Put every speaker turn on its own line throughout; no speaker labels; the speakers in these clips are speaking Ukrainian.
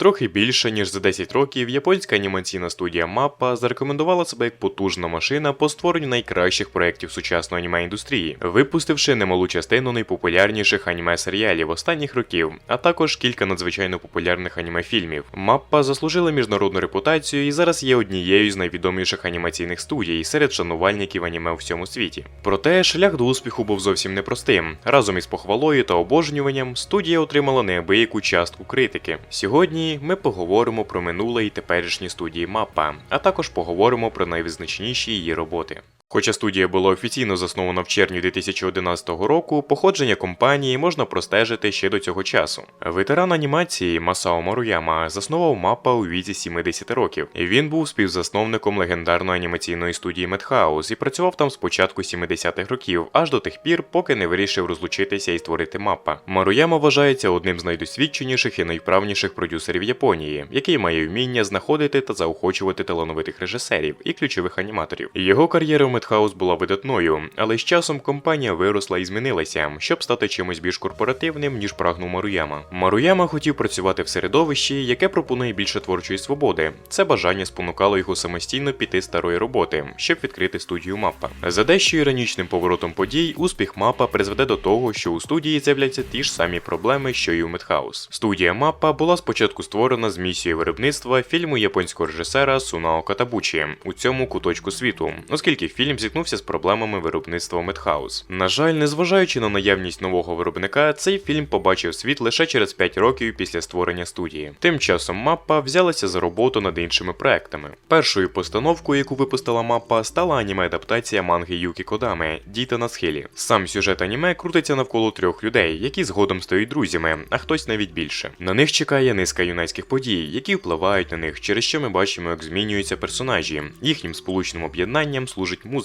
Трохи більше ніж за 10 років японська анімаційна студія Mappa зарекомендувала себе як потужна машина по створенню найкращих проєктів сучасної аніме індустрії, випустивши немалу частину найпопулярніших аніме серіалів останніх років, а також кілька надзвичайно популярних аніме фільмів. Mappa заслужила міжнародну репутацію і зараз є однією з найвідоміших анімаційних студій серед шанувальників аніме у всьому світі. Проте шлях до успіху був зовсім непростим. Разом із похвалою та обожнюванням студія отримала неабияку частку критики. Сьогодні ми поговоримо про минуле і теперішні студії МАПА, а також поговоримо про найвизначніші її роботи. Хоча студія була офіційно заснована в червні 2011 року, походження компанії можна простежити ще до цього часу. Ветеран анімації Масао Маруяма заснував мапа у віці 70 років. Він був співзасновником легендарної анімаційної студії Madhouse і працював там з початку 70-х років, аж до тих пір, поки не вирішив розлучитися і створити мапа. Маруяма вважається одним з найдосвідченіших і найвправніших продюсерів Японії, який має вміння знаходити та заохочувати талановитих режисерів і ключових аніматорів. Його кар'єра Madhouse була видатною, але з часом компанія виросла і змінилася, щоб стати чимось більш корпоративним, ніж прагнув Маруяма. Маруяма хотів працювати в середовищі, яке пропонує більше творчої свободи. Це бажання спонукало його самостійно піти старої роботи, щоб відкрити студію Маппа. За дещо іронічним поворотом подій, успіх Маппа призведе до того, що у студії з'являться ті ж самі проблеми, що й у Медхаус. Студія Маппа була спочатку створена з місією виробництва фільму японського режисера Сунао Катабучі у цьому куточку світу, оскільки фільм зіткнувся з проблемами виробництва Медхаус. На жаль, незважаючи на наявність нового виробника, цей фільм побачив світ лише через 5 років після створення студії. Тим часом Маппа взялася за роботу над іншими проектами. Першою постановкою, яку випустила Маппа, стала аніме-адаптація манги Юкі Кодами Діти на схилі. Сам сюжет аніме крутиться навколо трьох людей, які згодом стають друзями, а хтось навіть більше. На них чекає низка юнацьких подій, які впливають на них, через що ми бачимо, як змінюються персонажі. Їхнім сполучним об'єднанням служить музика,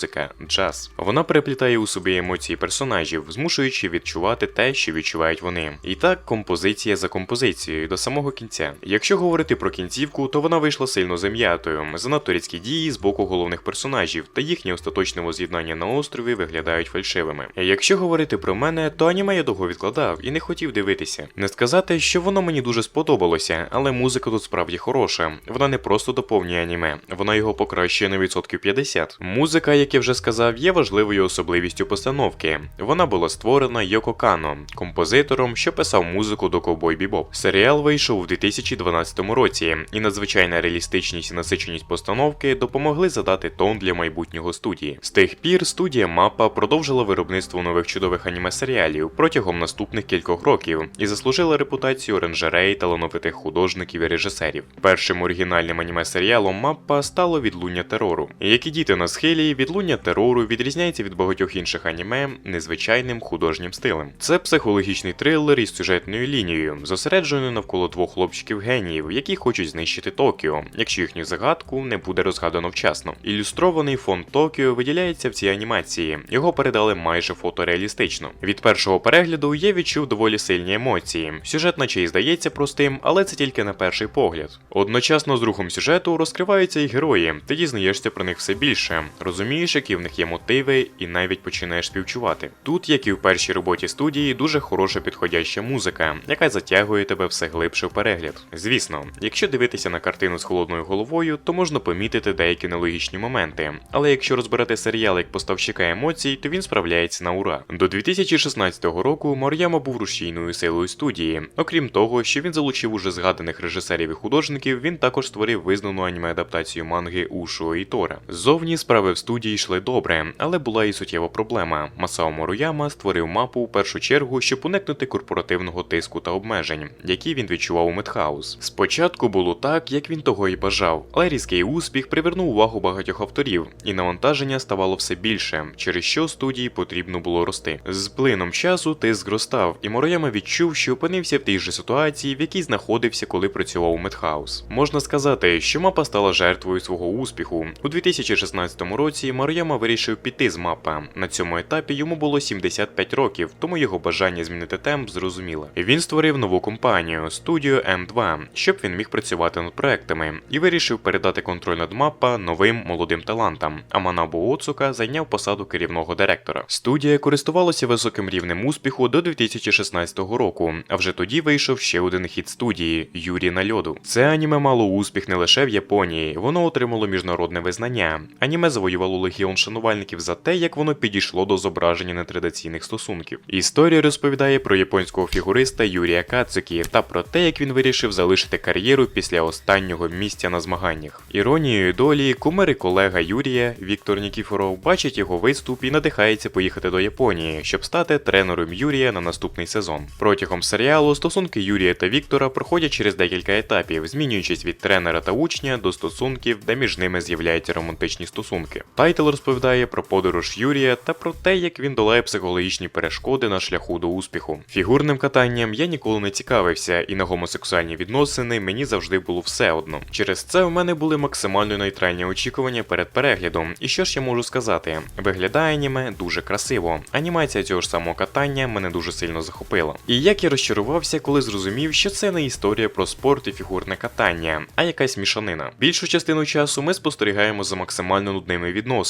джаз. Вона переплітає у собі емоції персонажів, змушуючи відчувати те, що відчувають вони. І так, композиція за композицією до самого кінця. Якщо говорити про кінцівку, то вона вийшла сильно зам'ятою. Занадто різкі дії з боку головних персонажів, та їхнє остаточне воз'єднання на острові виглядають фальшивими. Якщо говорити про мене, то аніме я довго відкладав і не хотів дивитися. Не сказати, що воно мені дуже сподобалося, але музика тут справді хороша. Вона не просто доповнює аніме, вона його покращує на відсотків 50. Музика, як я вже сказав, є важливою особливістю постановки. Вона була створена Йоко Кано, композитором, що писав музику до Ковбой Бібоп. Серіал вийшов у 2012 році, і надзвичайна реалістичність і насиченість постановки допомогли задати тон для майбутнього студії. З тих пір студія Мапа продовжила виробництво нових чудових аніме-серіалів протягом наступних кількох років і заслужила репутацію оранжерей, талановитих художників і режисерів. Першим оригінальним аніме-серіалом Маппа стало відлуння терору. Як і діти на схилі, відлуння терору відрізняється від багатьох інших аніме незвичайним художнім стилем. Це психологічний трилер із сюжетною лінією, зосередженою навколо двох хлопчиків геніїв, які хочуть знищити Токіо, якщо їхню загадку не буде розгадано вчасно. Ілюстрований фон Токіо виділяється в цій анімації. Його передали майже фотореалістично. Від першого перегляду я відчув доволі сильні емоції. Сюжет наче й здається простим, але це тільки на перший погляд. Одночасно з рухом сюжету розкриваються і герої, ти дізнаєшся про них все більше, розумієш, які в них є мотиви, і навіть починаєш співчувати. Тут, як і в першій роботі студії, дуже хороша підходяща музика, яка затягує тебе все глибше в перегляд. Звісно, якщо дивитися на картину з холодною головою, то можна помітити деякі нелогічні моменти. Але якщо розбирати серіал як поставщика емоцій, то він справляється на ура. До 2016 року Мор'яма був рушійною силою студії. Окрім того, що він залучив уже згаданих режисерів і художників, він також створив визнану аніме-адаптацію манги Ушо і Тора. Зовні справи в студії йшли добре, але була і суттєва проблема. Масао Моруяма створив мапу у першу чергу, щоб уникнути корпоративного тиску та обмежень, які він відчував у Медхаус. Спочатку було так, як він того і бажав, але різкий успіх привернув увагу багатьох авторів, і навантаження ставало все більше, через що студії потрібно було рости. З плином часу тиск зростав, і Морояма відчув, що опинився в тій же ситуації, в якій знаходився, коли працював у Медхаус. Можна сказати, що мапа стала жертвою свого успіху. У 2016 році Марuyама вирішив піти з мапа. На цьому етапі йому було 75 років, тому його бажання змінити темп зрозуміло. Він створив нову компанію студію М2, щоб він міг працювати над проектами, і вирішив передати контроль над мапа новим молодим талантам. А Манабу Оцука зайняв посаду керівного директора. Студія користувалася високим рівнем успіху до 2016 року, а вже тоді вийшов ще один хіт студії Юрі на льоду. Це аніме мало успіх не лише в Японії, воно отримало міжнародне визнання. Аніме завоювало легіон шанувальників за те, як воно підійшло до зображення нетрадиційних стосунків. Історія розповідає про японського фігуриста Юрія Кацукі та про те, як він вирішив залишити кар'єру після останнього місця на змаганнях. Іронією долі, кумир і колега Юрія Віктор Нікіфоров бачить його виступ і надихається поїхати до Японії, щоб стати тренером Юрія на наступний сезон. Протягом серіалу стосунки Юрія та Віктора проходять через декілька етапів, змінюючись від тренера та учня до стосунків, де між ними з'являються романтичні стосунки. Тайтл розповідає про подорож Юрія та про те, як він долає психологічні перешкоди на шляху до успіху. Фігурним катанням я ніколи не цікавився, і на гомосексуальні відносини мені завжди було все одно. Через це в мене були максимально нейтральні очікування перед переглядом. І що ж я можу сказати? Виглядає аніме дуже красиво. Анімація цього ж самого катання мене дуже сильно захопила. І як я розчарувався, коли зрозумів, що це не історія про спорт і фігурне катання, а якась мішанина. Більшу частину часу ми спостерігаємо за максимально нудними відносинами.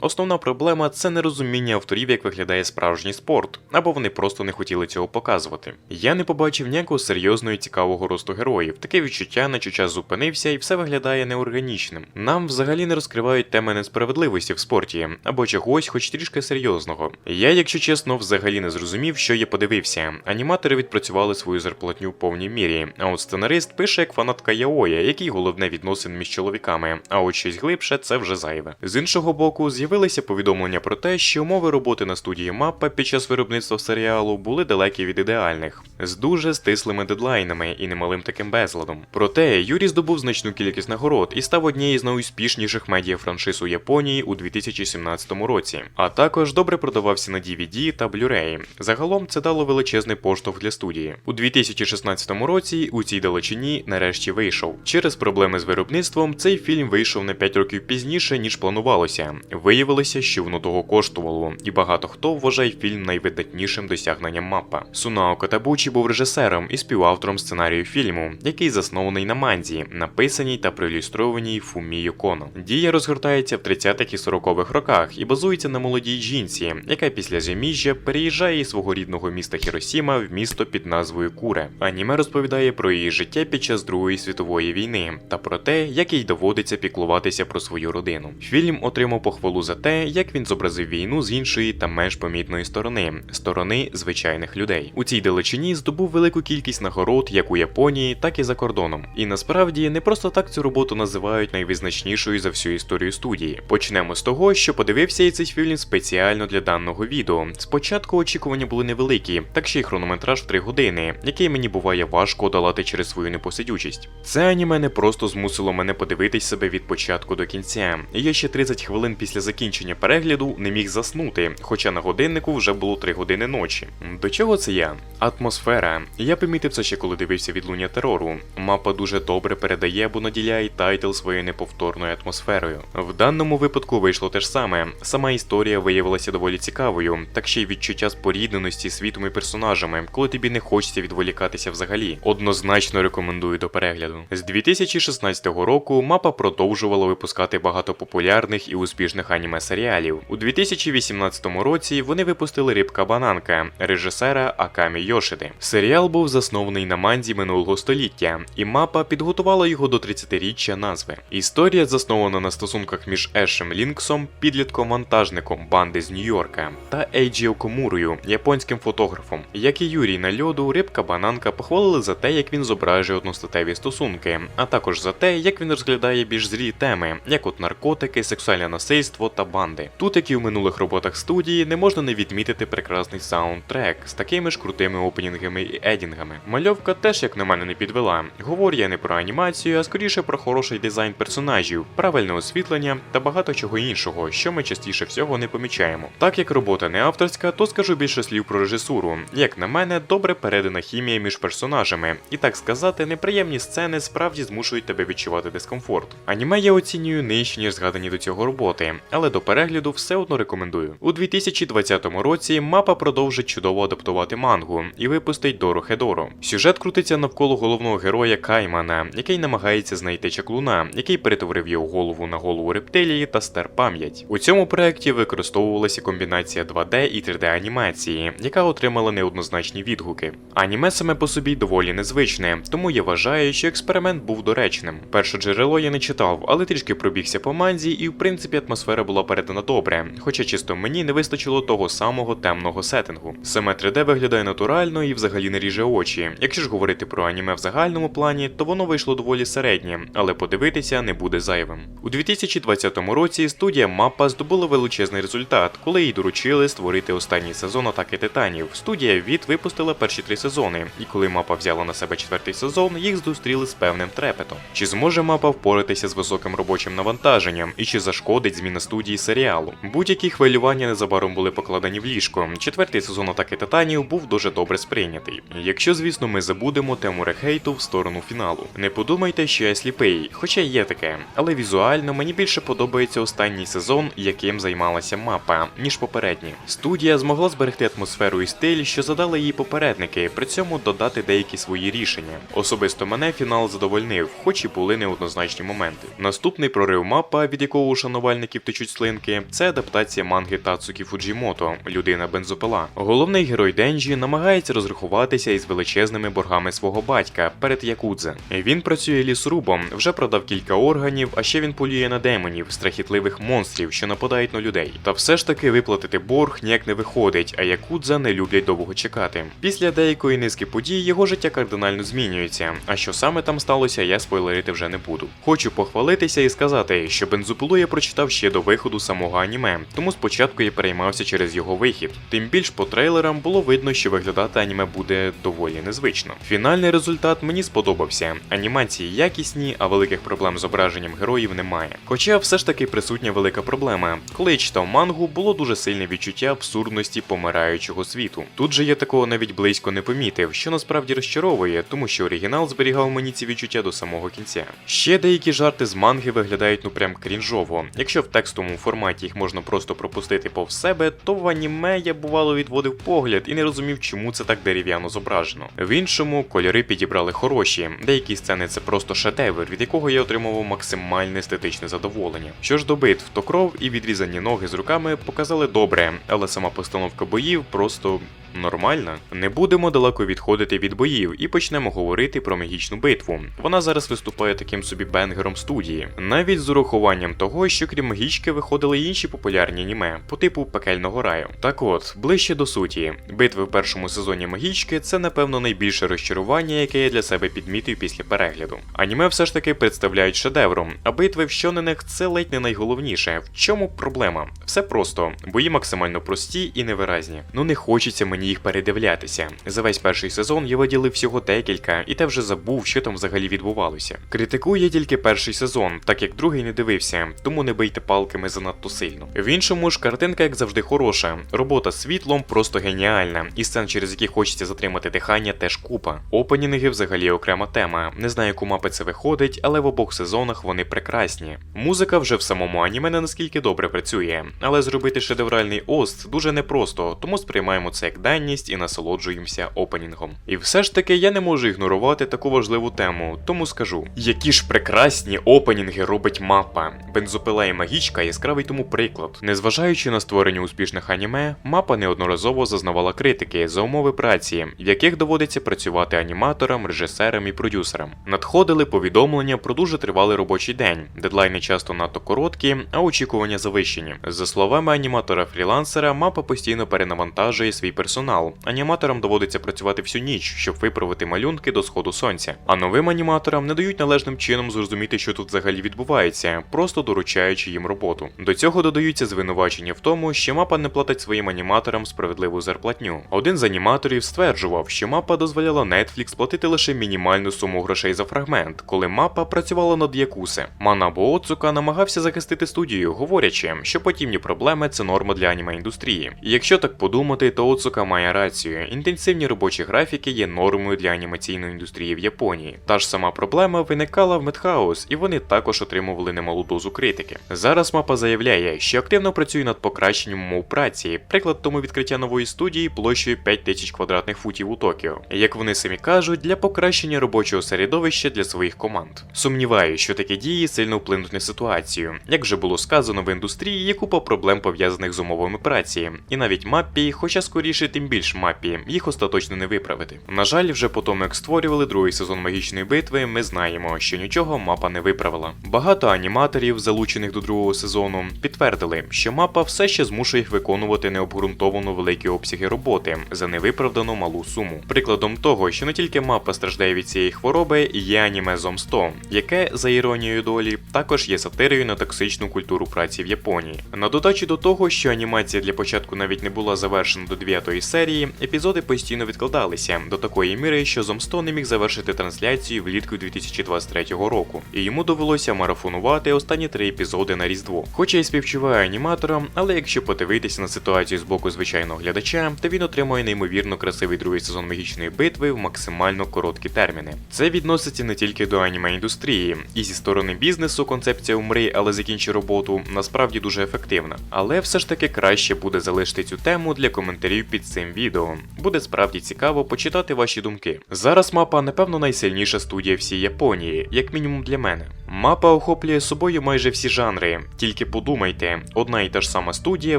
Основна проблема це нерозуміння авторів, як виглядає справжній спорт, або вони просто не хотіли цього показувати. Я не побачив ніякого серйозного і цікавого росту героїв. Таке відчуття, наче час зупинився, і все виглядає неорганічним. Нам взагалі не розкривають теми несправедливості в спорті або чогось, хоч трішки серйозного. Я, якщо чесно, взагалі не зрозумів, що я подивився. Аніматори відпрацювали свою зарплатню в повній мірі. А от сценарист пише як фанатка Яоя, який головне відносин між чоловіками. А от щось глибше це вже зайве. З іншого боку, з'явилися повідомлення про те, що умови роботи на студії Маппа під час виробництва серіалу були далекі від ідеальних, з дуже стислими дедлайнами і немалим таким безладом. Проте Юрій здобув значну кількість нагород і став однією з найуспішніших медіафраншиз у Японії у 2017 році, а також добре продавався на DVD та Blu-ray. Загалом це дало величезний поштовх для студії. У 2016 році у цій далечині нарешті вийшов. Через проблеми з виробництвом цей фільм вийшов на 5 років пізніше, ніж планувалося. Виявилося, що воно того коштувало, і багато хто вважає фільм найвидатнішим досягненням мапа. Сунао Катабучі був режисером і співавтором сценарію фільму, який заснований на манзі, написаній та проілюстрованій Фуміyo Коно. Дія розгортається в 30-х і 40-х роках і базується на молодій жінці, яка після заміжжя переїжджає із свого рідного міста Хіросіма в місто під назвою Куре. Аніме розповідає про її життя під час Другої світової війни та про те, як їй доводиться піклуватися про свою родину. Фільм отримав похвалу за те, як він зобразив війну з іншої та менш помітної сторони сторони звичайних людей. У цій далечині здобув велику кількість нагород як у Японії, так і за кордоном. І насправді не просто так цю роботу називають найвизначнішою за всю історію студії. Почнемо з того, що подивився я цей фільм спеціально для даного відео. Спочатку очікування були невеликі, так ще й хронометраж в 3 години, який мені буває важко долати через свою непосидючість. Це аніме не просто змусило мене подивитись себе від початку до кінця. Я ще 30 хвилин після закінчення перегляду не міг заснути, хоча на годиннику вже було 3 години ночі. До чого це я? Атмосфера. Я помітив це ще коли дивився відлуння терору. Мапа дуже добре передає або наділяє тайтл своєю неповторною атмосферою. В даному випадку вийшло те ж саме. Сама історія виявилася доволі цікавою, так ще й відчуття спорідненості світом і персонажами, коли тобі не хочеться відволікатися взагалі. Однозначно рекомендую до перегляду. З 2016 року мапа продовжувала випускати багато популярних і успішних аніме серіалів. У 2018 році вони випустили Рибка Бананка режисера Акамі Йошиди. Серіал був заснований на манзі минулого століття, і мапа підготувала його до 30-річчя назви. Історія заснована на стосунках між Ешем Лінксом, підлітком-вантажником банди з Нью-Йорка, та Ейджі Окомурою, японським фотографом. Як і Юрій на льоду, Рибка Бананка похвалили за те, як він зображує одностатеві стосунки, а також за те, як він розглядає більш зрі теми, як от наркотики, сексуальне насильство та банди. Тут, як і в минулих роботах студії, не можна не відмітити прекрасний саундтрек з такими ж крутими опенінгами і едінгами. Мальовка теж, як на мене, не підвела. Говорю я не про анімацію, а скоріше про хороший дизайн персонажів, правильне освітлення та багато чого іншого, що ми частіше всього не помічаємо. Так як робота не авторська, то скажу більше слів про режисуру. Як на мене, добре передана хімія між персонажами, і так сказати, неприємні сцени справді змушують тебе відчувати дискомфорт. Аніме я оцінюю нижче, ніж згадані до цього роботи. Роботи, але до перегляду все одно рекомендую. У 2020 році мапа продовжить чудово адаптувати мангу і випустить Дору Хедору. Сюжет крутиться навколо головного героя Каймана, який намагається знайти чаклуна, який перетворив його голову на голову рептилії та стер пам'ять. У цьому проекті використовувалася комбінація 2D і 3D анімації, яка отримала неоднозначні відгуки. Аніме саме по собі доволі незвичне, тому я вважаю, що експеримент був доречним. Перше джерело я не читав, але трішки пробігся по манзі, і в принципі атмосфера була передана добре, хоча чисто мені не вистачило того самого темного сеттингу. Саме 3D виглядає натурально і взагалі не ріже очі. Якщо ж говорити про аніме в загальному плані, то воно вийшло доволі середнє, але подивитися не буде зайвим. У 2020 році студія Маппа здобула величезний результат, коли їй доручили створити останній сезон атаки титанів. Студія від випустила перші три сезони, і коли мапа взяла на себе четвертий сезон, їх зустріли з певним трепетом. Чи зможе мапа впоратися з високим робочим навантаженням, і чи зашкодить зміна студії серіалу? Будь-які хвилювання незабаром були покладені в ліжко. Четвертий сезон атаки титанів був дуже добре сприйнятий. Якщо, звісно, ми забудемо тему рехейту в сторону фіналу. Не подумайте, що я сліпий, хоча є таке, але візуально мені більше подобається останній сезон, яким займалася мапа, ніж попередні. Студія змогла зберегти атмосферу і стиль, що задали її попередники, при цьому додати деякі свої рішення. Особисто мене фінал задовольнив, хоч і були неоднозначні моменти. Наступний прорив мапа, від якого у шанувальників течуть слинки, це адаптація манги Тацукі Фуджімото, людина бензопила. Головний герой Денджі намагається розрахуватися із величезними боргами свого батька перед Якудзе. Він працює лісорубом, вже продав кілька органів, а ще він полює на демонів, страхітливих монстрів, що нападають на людей. Та все ж таки виплатити борг ніяк не виходить, а Якудза не люблять довго чекати. Після деякої низки подій його життя кардинально змінюється. А що саме там сталося, я спойлерити вже не буду. Хочу похвалитися і сказати, що бензопилу я прочитав ще до виходу самого аніме, тому спочатку я переймався через його вихід. Тим більш по трейлерам було видно, що виглядати аніме буде доволі незвично. Фінальний результат мені сподобався. Анімації якісні, а великих проблем з зображенням героїв немає. Хоча все ж таки присутня велика проблема. Коли я читав мангу, було дуже сильне відчуття абсурдності помираючого світу. Тут же я такого навіть близько не помітив, що насправді розчаровує, тому що оригінал зберігав мені ці відчуття до самого кінця. Ще деякі жарти з манги виглядають ну прям крінжово. Якщо в текстовому форматі їх можна просто пропустити повз себе, то в аніме я бувало відводив погляд і не розумів, чому це так дерев'яно зображено. В іншому кольори підібрали хороші. Деякі сцени це просто шедевр, від якого я отримував максимальне естетичне задоволення. Що ж до битв, то кров і відрізані ноги з руками показали добре, але сама постановка боїв просто. Нормально, не будемо далеко відходити від боїв і почнемо говорити про магічну битву. Вона зараз виступає таким собі бенгером студії, навіть з урахуванням того, що крім магічки виходили інші популярні аніме по типу пекельного раю. Так от, ближче до суті, битви в першому сезоні магічки це напевно найбільше розчарування, яке я для себе підмітив після перегляду. Аніме все ж таки представляють шедевром, а битви в щонених це ледь не найголовніше. В чому проблема? Все просто, бої максимально прості і невиразні. Ну не хочеться мені їх передивлятися. За весь перший сезон я виділив всього декілька, і те вже забув, що там взагалі відбувалося. Критикую я тільки перший сезон, так як другий не дивився, тому не бийте палками занадто сильно. В іншому ж картинка, як завжди, хороша. Робота світлом просто геніальна, і сцен, через які хочеться затримати дихання, теж купа. Опенінги взагалі окрема тема. Не знаю, яку мапи це виходить, але в обох сезонах вони прекрасні. Музика вже в самому аніме не наскільки добре працює, але зробити шедевральний ост дуже непросто, тому сприймаємо це як даність і насолоджуємося опенінгом. І все ж таки я не можу ігнорувати таку важливу тему, тому скажу: які ж прекрасні опенінги робить мапа. Бензопила і магічка яскравий тому приклад. Незважаючи на створення успішних аніме, мапа неодноразово зазнавала критики за умови праці, в яких доводиться працювати аніматорам, режисерам і продюсерам. Надходили повідомлення про дуже тривалий робочий день, дедлайни часто надто короткі, а очікування завищені. За словами аніматора-фрілансера, мапа постійно перенавантажує свій персонал. Аніматорам доводиться працювати всю ніч, щоб виправити малюнки до сходу сонця. А новим аніматорам не дають належним чином зрозуміти, що тут взагалі відбувається, просто доручаючи їм роботу. До цього додаються звинувачення в тому, що мапа не платить своїм аніматорам справедливу зарплатню. Один з аніматорів стверджував, що мапа дозволяла Netflix платити лише мінімальну суму грошей за фрагмент, коли мапа працювала над Якусе. Манабо Оцука намагався захистити студію, говорячи, що подібні проблеми це норма для аніме індустрії. І якщо так подумати, то Оцука має рацію. Інтенсивні робочі графіки є нормою для анімаційної індустрії в Японії. Та ж сама проблема виникала в Медхаус, і вони також отримували немалу дозу критики. Зараз мапа заявляє, що активно працює над покращенням умов праці. Приклад тому відкриття нової студії площею 5 тисяч квадратних футів у Токіо. Як вони самі кажуть, для покращення робочого середовища для своїх команд. Сумніваюся, що такі дії сильно вплинуть на ситуацію. Як вже було сказано в індустрії, є купа проблем пов'язаних з умовами праці, і навіть мапі, хоча скоріше тим більш мапі, їх остаточно не виправити. На жаль, вже по тому, як створювали другий сезон магічної битви, ми знаємо, що нічого мапа не виправила. Багато аніматорів, залучених до другого сезону, підтвердили, що мапа все ще змушує їх виконувати необґрунтовано великі обсяги роботи за невиправдану малу суму. Прикладом того, що не тільки мапа страждає від цієї хвороби, є аніме Зом 100, яке, за іронією долі, також є сатирою на токсичну культуру праці в Японії. На додачі до того, що анімація для початку навіть не була завершена до 9 серії, епізоди постійно відкладалися до такої міри, що Зом 100 не міг завершити трансляцію влітку 2023 року, і йому довелося марафонувати останні три епізоди на Різдво. Хоча й співчуваю аніматорам, але якщо подивитися на ситуацію з боку звичайного глядача, то він отримує неймовірно красивий другий сезон магічної битви в максимально короткі терміни. Це відноситься не тільки до аніме індустрії, і зі сторони бізнесу концепція умри, але закінчи роботу насправді дуже ефективна. Але все ж таки краще буде залишити цю тему для коментарів під цим відео. Буде справді цікаво почитати ваші думки. Зараз мапа, напевно, найсильніша студія всій Японії, як мінімум для мене. Мапа охоплює собою майже всі жанри. Тільки подумайте, одна і та ж сама студія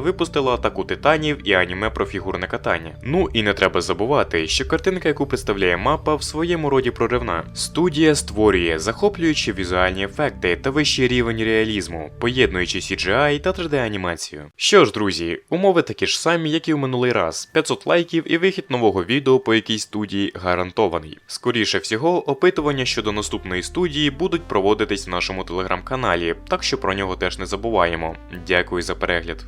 випустила атаку титанів і аніме про фігурне катання. Ну і не треба забувати, що картинка, яку представляє мапа, в своєму роді проривна. Студія створює захоплюючі візуальні ефекти та вищий рівень реалізму, поєднуючи CGI та 3D-анімацію. Що ж, друзі, умови такі ж самі, як і в минулий раз: 500 лайків і вихід нового відео по якійсь студії гарантований. Скоріше всього, опитування щодо наступної студії будуть проводитись в нашому телеграм-каналі, так що про нього теж не забуваємо. Дякую за перегляд.